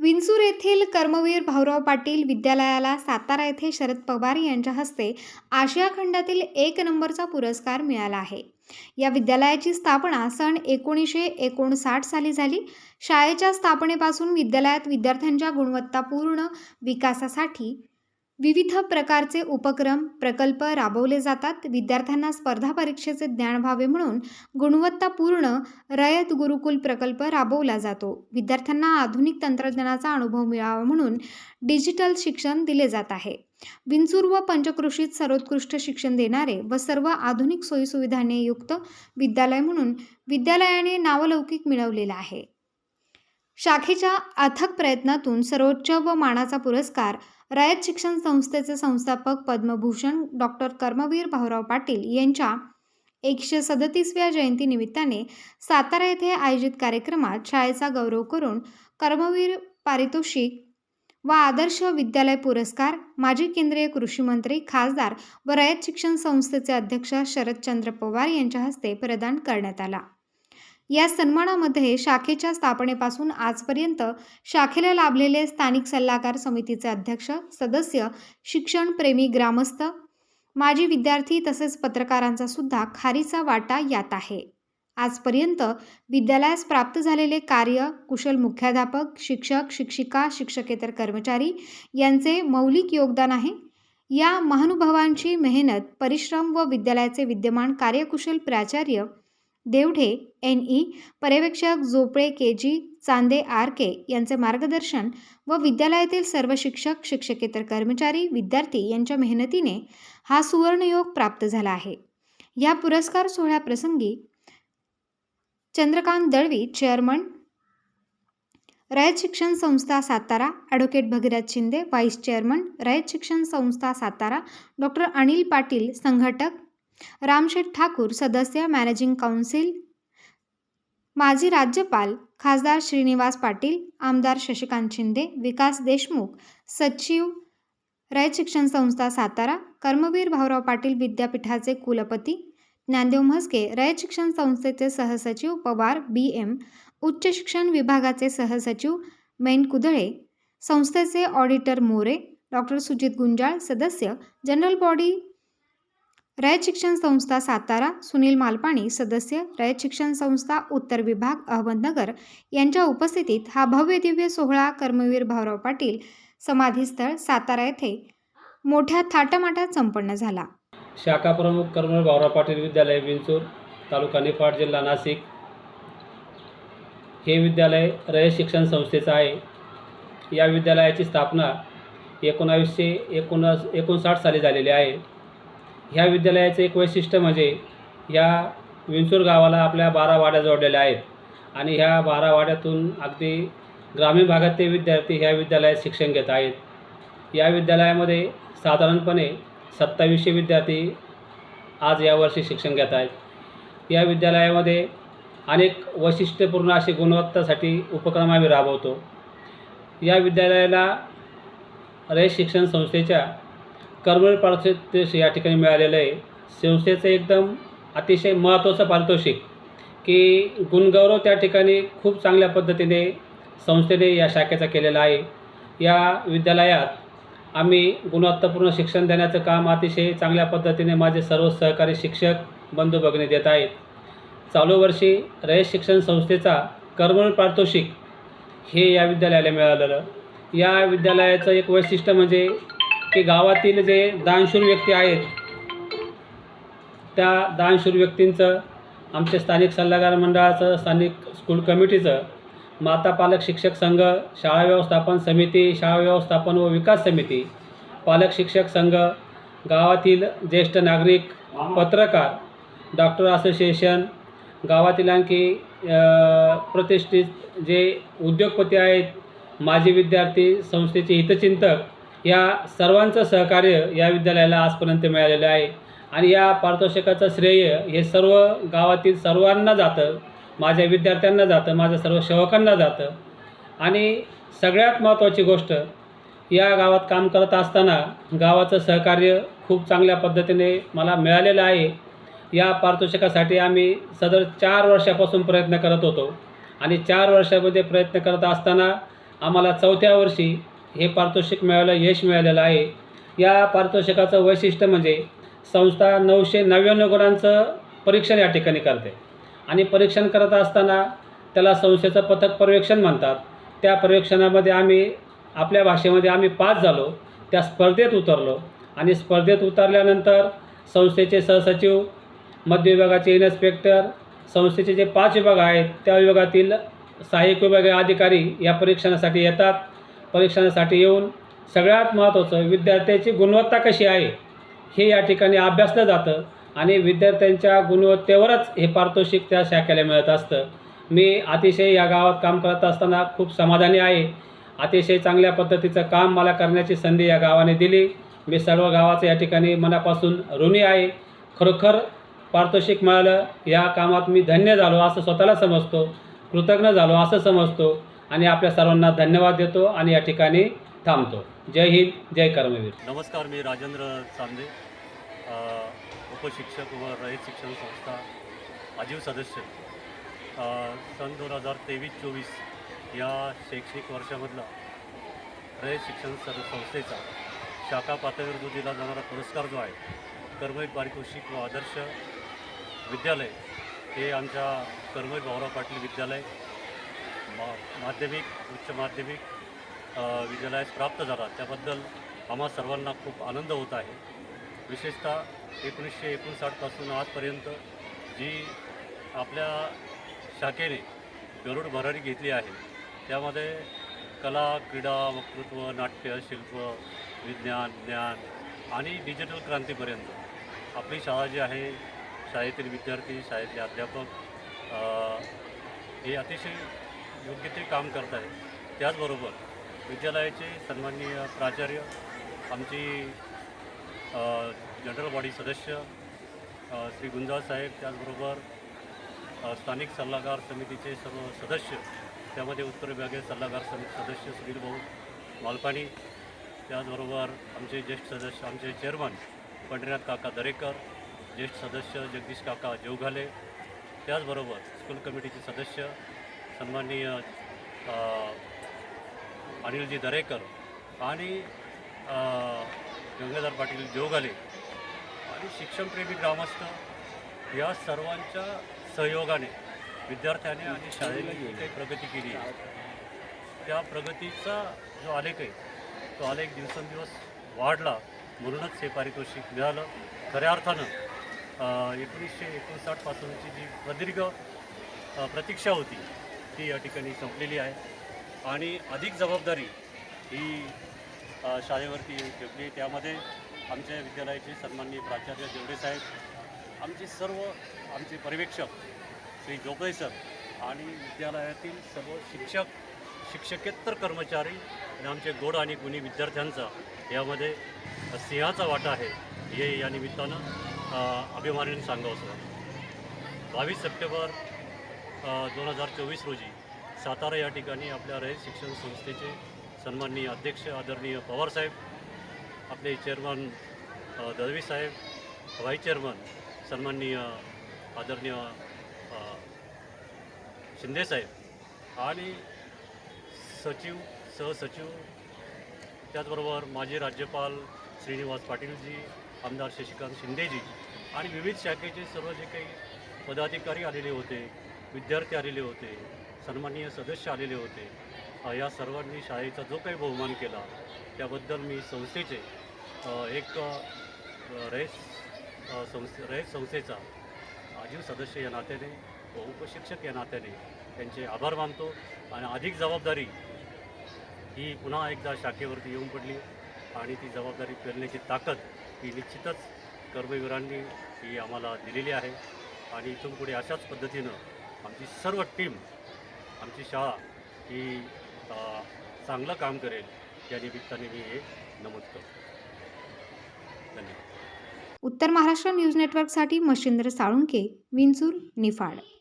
विंचूर येथील कर्मवीर भाऊराव पाटील विद्यालयाला सातारा येथे शरद पवार यांच्या हस्ते आशिया खंडातील एक नंबरचा पुरस्कार मिळाला आहे. या विद्यालयाची स्थापना सन एकोणीसशे एकोणसाठ साली झाली. शाळेच्या स्थापनेपासून विद्यालयात विद्यार्थ्यांच्या गुणवत्तापूर्ण विकासासाठी विविध प्रकारचे उपक्रम प्रकल्प राबवले जातात. विद्यार्थ्यांना स्पर्धा परीक्षेचे ज्ञान व्हावे म्हणून गुणवत्तापूर्ण रयत गुरुकुल प्रकल्प राबवला जातो. विद्यार्थ्यांना आधुनिक तंत्रज्ञानाचा अनुभव मिळावा म्हणून डिजिटल शिक्षण दिले जात आहे. विंचूर व पंचकृषीत सर्वोत्कृष्ट शिक्षण देणारे व सर्व आधुनिक सोयीसुविधांनी युक्त विद्यालय म्हणून विद्यालयाने नावलौकिक मिळवलेला आहे. शाखेच्या अथक प्रयत्नातून सर्वोच्च व मानाचा पुरस्कार रयत शिक्षण संस्थेचे संस्थापक पद्मभूषण डॉक्टर कर्मवीर भाऊराव पाटील यांच्या एकशे सदतीसव्या जयंतीनिमित्ताने सातारा येथे आयोजित कार्यक्रमात शाळेचा गौरव करून कर्मवीर पारितोषिक व आदर्श विद्यालय पुरस्कार माजी केंद्रीय कृषी मंत्री खासदार व रयत शिक्षण संस्थेचे अध्यक्ष शरदचंद्र पवार यांच्या हस्ते प्रदान करण्यात आला. या सन्मानामध्ये शाखेच्या स्थापनेपासून आजपर्यंत शाखेला लाभलेले स्थानिक सल्लागार समितीचे अध्यक्ष सदस्य शिक्षणप्रेमी ग्रामस्थ माजी विद्यार्थी तसेच पत्रकारांचा सुद्धा खारीचा वाटा यात आहे. आजपर्यंत विद्यालयास प्राप्त झालेले कार्य कुशल मुख्याध्यापक शिक्षक शिक्षिका शिक्षकेतर कर्मचारी यांचे मौलिक योगदान आहे. या महानुभावांची मेहनत परिश्रम व विद्यालयाचे विद्यमान कार्यकुशल प्राचार्य देवढे एन ई पर्यवेक्षक झोपळे के. जी. चांदे आर. के. यांचे मार्गदर्शन व विद्यालयातील सर्व शिक्षक शिक्षकेतर कर्मचारी विद्यार्थी यांच्या मेहनतीने हा सुवर्णयोग प्राप्त झाला आहे. या पुरस्कार सोहळ्याप्रसंगी Chandrakant Dalvi chairman Rayat Shikshan Sanstha Satara advocate Bhagirath Shinde vice chairman Rayat Shikshan Sanstha Satara doctor Anil Patil संघटक रामशेठ ठाकूर सदस्य मॅनेजिंग काउन्सिल माजी राज्यपाल खासदार श्रीनिवास पाटील आमदार शशिकांत शिंदे विकास देशमुख सचिव रयत शिक्षण संस्था सातारा कर्मवीर भाऊराव पाटील विद्यापीठाचे कुलपती ज्ञानदेव म्हस्के रयत शिक्षण संस्थेचे सहसचिव पवार बी एम उच्च शिक्षण विभागाचे सहसचिव मैन कुदळे संस्थेचे ऑडिटर मोरे डॉक्टर सुजित गुंजाळ सदस्य जनरल बॉडी रयत शिक्षण संस्था सातारा सुनील मालपाणी सदस्य रयत शिक्षण संस्था उत्तर विभाग अहमदनगर यांच्या उपस्थितीत हा भव्य दिव्य सोहळा कर्मवीर भाऊराव पाटील समाधीस्थळ सातारा येथे मोठ्या थाटामाटात संपन्न झाला. शाखा प्रमुख कर्मवीर भाऊराव पाटील विद्यालय विंचूर तालुका निफाड जिल्हा नाशिक. हे विद्यालय रयत शिक्षण संस्थेचं आहे. या विद्यालयाची स्थापना एकोणावीसशे एकोणस एकोणसाठ साली झालेली आहे. ह्या विद्यालयाचं एक वैशिष्ट्य म्हणजे या विंचूर गावाला आपल्या बारा वाड्या जोडलेल्या आहेत. आणि ह्या बारा वाड्यातून अगदी ग्रामीण भागातले विद्यार्थी ह्या विद्यालयात शिक्षण घेत आहेत. या विद्यालयामध्ये साधारणपणे सत्तावीसशे विद्यार्थी आज यावर्षी शिक्षण घेत आहेत. या विद्यालयामध्ये अनेक वैशिष्ट्यपूर्ण असे गुणवत्तासाठी उपक्रम आम्ही राबवतो. या विद्यालयाला रयत शिक्षण संस्थेच्या करमळ पारितोषिक या ठिकाणी मिळालेलं आहे. संस्थेचं एकदम अतिशय महत्त्वाचं पारितोषिक की गुणगौरव त्या ठिकाणी खूप चांगल्या पद्धतीने संस्थेने या शाखेचा केलेला आहे. या विद्यालयात आम्ही गुणवत्तापूर्ण शिक्षण देण्याचं काम अतिशय चांगल्या पद्धतीने माझे सर्व सहकारी शिक्षक बंधू भगिनी देत आहेत. चालू वर्षी रयत शिक्षण संस्थेचा कर्मवीर पारितोषिक हे या विद्यालयाला मिळालेलं. या विद्यालयाचं एक वैशिष्ट्य म्हणजे की गावातील जे दानशूर व्यक्ती आहेत त्या दानशूर व्यक्तींचं आमचे स्थानिक सल्लागार मंडळाचं स्थानिक स्कूल कमिटीचं माता पालक शिक्षक संघ शाळा व्यवस्थापन समिती शाळा व्यवस्थापन व विकास समिती पालक शिक्षक संघ गावातील ज्येष्ठ नागरिक पत्रकार डॉक्टर असोसिएशन गावातील आणखी प्रतिष्ठित जे उद्योगपती आहेत माजी विद्यार्थी संस्थेचे हितचिंतक या सर्वांचं सहकार्य या विद्यालयाला आजपर्यंत मिळालेलं आहे. आणि या पारितोषिकाचं श्रेय हे सर्व गावातील सर्वांना जातं माझ्या विद्यार्थ्यांना जातं माझ्या सर्व सेवकांना जातं. आणि सगळ्यात महत्त्वाची गोष्ट या गावात काम करत असताना गावाचं सहकार्य खूप चांगल्या पद्धतीने मला मिळालेलं आहे. या पारितोषिकासाठी आम्ही सदर चार वर्षापासून प्रयत्न करत होतो. आणि चार वर्षामध्ये प्रयत्न करत असताना आम्हाला चौथ्या वर्षी हे पारितोषिक मिळायला यश मिळालेलं आहे. या पारितोषिकाचं वैशिष्ट्य म्हणजे संस्था नऊशे नव्याण्णव गुणांचं परीक्षण या ठिकाणी करते. आणि परीक्षण करत असताना त्याला संस्थेचं पथक पर्यवेक्षण म्हणतात. त्या पर्यवेक्षणामध्ये आम्ही आपल्या भाषेमध्ये आम्ही पास झालो त्या स्पर्धेत उतरलो. आणि स्पर्धेत उतरल्यानंतर संस्थेचे सहसचिव मध्य विभागाचे इन्स्पेक्टर संस्थेचे जे पाच विभाग आहेत त्या विभागातील सहाय्यक विभागीय अधिकारी या परीक्षणासाठी येतात. परीक्षणासाठी येऊन सगळ्यात महत्त्वाचं विद्यार्थ्याची गुणवत्ता कशी आहे हे या ठिकाणी अभ्यासलं जातं आणि विद्यार्थ्यांच्या गुणवत्तेवरच हे पारितोषिक त्या शाखेला मिळत असतं. मी अतिशय या गावात काम करत असताना खूप समाधानी आहे. अतिशय चांगल्या पद्धतीचं काम मला करण्याची संधी या गावाने दिली. मी सर्व गावाचं या ठिकाणी मनापासून ऋणी आहे. खरोखर पारितोषिक मिळालं. या कामात मी धन्य झालो असं स्वतःला समजतो. कृतज्ञ झालो असं समजतो. आणि आपल्या सर्वांना धन्यवाद देतो आणि या ठिकाणी थांबतो. जय हिंद जय कर्मवीर. नमस्कार मी राजेंद्र चांदे उपशिक्षक व रयत शिक्षण संस्था आजीव सदस्य. सन दोन हजार तेवीस चोवीस या शैक्षणिक वर्षामधला रयत शिक्षण सद संस्थेचा शाखा पातळीवर जो दिला जाणारा पुरस्कार जो आहे कर्मवीर पारितोषिक व आदर्श विद्यालय हे आमच्या कर्मवीर भाऊराव पाटील विद्यालय माध्यमिक उच्च माध्यमिक अ, विद्यालयास प्राप्त झाला. त्याबद्दल आम्हा सर्वांना खूप आनंद होत आहे. विशेषतः एकोणीसशे एकोणसाठपासून आजपर्यंत जी आपल्या शाखेने गरुड भरारी घेतली आहे त्यामध्ये कला क्रीडा वक्तृत्व नाट्य शिल्प विज्ञान ज्ञान आणि डिजिटल क्रांतीपर्यंत. आपली शाळा जी आहे शाळेतील विद्यार्थी शाळेतले अध्यापक हे अतिशय योग्य ते काम करत आहे त्याचबरोबर विद्यालयाचे सन्माननीय प्राचार्य आमची जनरल बॉडी सदस्य श्री गुंजाळ साहेब त्याचबरोबर स्थानिक सल्लागार समितीचे सर्व सदस्य त्यामध्ये उत्तर विभागीय सल्लागार समिती सदस्य सुनील भाऊ मालपाणी त्याचबरोबर आमचे ज्येष्ठ सदस्य आमचे चेअरमन पंढरीनाथ काका दरेकर ज्येष्ठ सदस्य जगदीश काका जेवघाले त्याचबरोबर स्कूल कमिटीचे सदस्य सन्माननीय अनिलजी दरेकर आणि गंगाधर पाटील जोगाले आणि शिक्षणप्रेमी ग्रामस्थ या सर्वांच्या सहयोगाने विद्यार्थ्याने आणि शाळेने जी काही प्रगती केली आहे त्या प्रगतीचा जो आलेख आहे तो आलेख दिवसेंदिवस वाढला. म्हणूनच हे पारितोषिक मिळालं. खऱ्या अर्थानं एकोणीसशे एकोणसाठपासूनची जी प्रदीर्घ प्रतीक्षा होती ती या ठिकाणी संपलेली आहे. आणि अधिक जबाबदारी ही शाळेवरती शाळेवरती ठेवली त्यामध्ये आमच्या विद्यालयाचे सन्माननीय प्राचार्य जेवढे साहेब आमचे सर्व आमचे पर्यवेक्षक श्री जोगळे सर आणि विद्यालयातील सर्व शिक्षक शिक्षकेतर कर्मचारी आणि आमचे गोड आणि गुणी विद्यार्थ्यांचा यामध्ये सिंहाचा वाटा आहे. हे या निमित्तानं अ, अभिमानाने सांगावंसं बावीस सप्टेंबर दोन हजार चोवीस रोजी सातारा या ठिकाणी आपल्या रयत शिक्षण संस्थेचे सन्माननीय अध्यक्ष आदरणीय पवारसाहेब आपले चेअरमन दळवी साहेब व्हाईस चेअरमन सन्माननीय आदरणीय शिंदेसाहेब आणि सचिव सहसचिव त्याचबरोबर माजी राज्यपाल श्रीनिवास पाटीलजी आमदार शशिकांत शिंदेजी आणि विविध शाखेचे सर्व जे काही पदाधिकारी आलेले होते विद्यार्थी आलेले होते सन्माननीय सदस्य आलेले होते. या सर्वांनी शाळेचा जो काही बहुमान केला त्याबद्दल मी संस्थेचे एक रयत संस्थे रयत संस्थेचा आजीव सदस्य या नात्याने व उपशिक्षक या नात्याने त्यांचे आभार मानतो आणि अधिक जबाबदारी ही पुन्हा एकदा शाखेवरती येऊन पडली आणि ती जबाबदारी पेरण्याची ताकद ही निश्चितच कर्मवीरांनी ही आम्हाला दिलेली आहे. आणि इथून पुढे अशाच पद्धतीनं आमची सर्व टीम आमची शाळा ही चांगलं काम करेल. या निमित्ताने मी हे नमूद करतो. धन्यवाद. उत्तर महाराष्ट्र न्यूज नेटवर्कसाठी मशिंद्र साळुंके विंचूर निफाड.